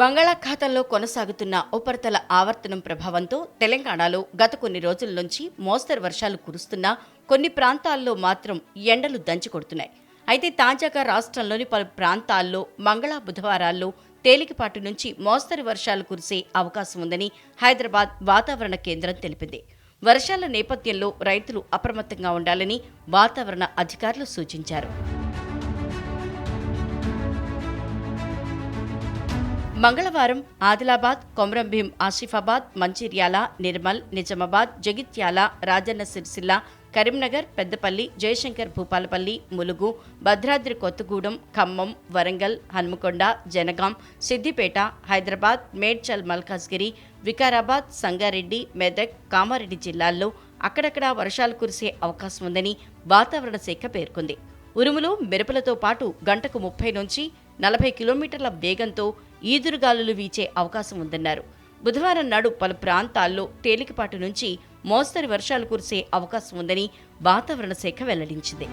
బంగాళాఖాతంలో కొనసాగుతున్న ఉపరితల ఆవర్తనం ప్రభావంతో తెలంగాణలో గత కొన్ని రోజుల నుంచి మోస్తరు వర్షాలు కురుస్తున్నా కొన్ని ప్రాంతాల్లో మాత్రం ఎండలు దంచి కొడుతున్నాయి. అయితే తాజాగా రాష్ట్రంలోని పలు ప్రాంతాల్లో మంగళ బుధవారాల్లో తేలికపాటి నుంచి మోస్తరు వర్షాలు కురిసే అవకాశం ఉందని హైదరాబాద్ వాతావరణ కేంద్రం తెలిపింది. వర్షాల నేపథ్యంలో రైతులు అప్రమత్తంగా ఉండాలని వాతావరణ అధికారులు సూచించారు. మంగళవారం ఆదిలాబాద్ కొమరంభీం ఆసిఫాబాద్ మంచిర్యాల నిర్మల్ నిజామాబాద్ జగిత్యాల రాజన్న సిరిసిల్ల కరీంనగర్ పెద్దపల్లి జయశంకర్ భూపాలపల్లి ములుగు భద్రాద్రి కొత్తగూడెం ఖమ్మం వరంగల్ హన్మకొండ జనగాం సిద్దిపేట హైదరాబాద్ మేడ్చల్ మల్కాజ్గిరి వికారాబాద్ సంగారెడ్డి మెదక్ కామారెడ్డి జిల్లాల్లో అక్కడక్కడ వర్షాలు కురిసే అవకాశం ఉందని వాతావరణ శాఖ పేర్కొంది. ఉరుములు మెరుపులతో పాటు గంటకు ముప్పై నుంచి నలభై కిలోమీటర్ల వేగంతో ఈదురుగాలులు వీచే అవకాశం ఉందన్నారు. బుధవారం నాడు పలు ప్రాంతాల్లో తేలికపాటి నుంచి మోస్తరి వర్షాలు కురిసే అవకాశం ఉందని వాతావరణ శాఖ వెల్లడించింది.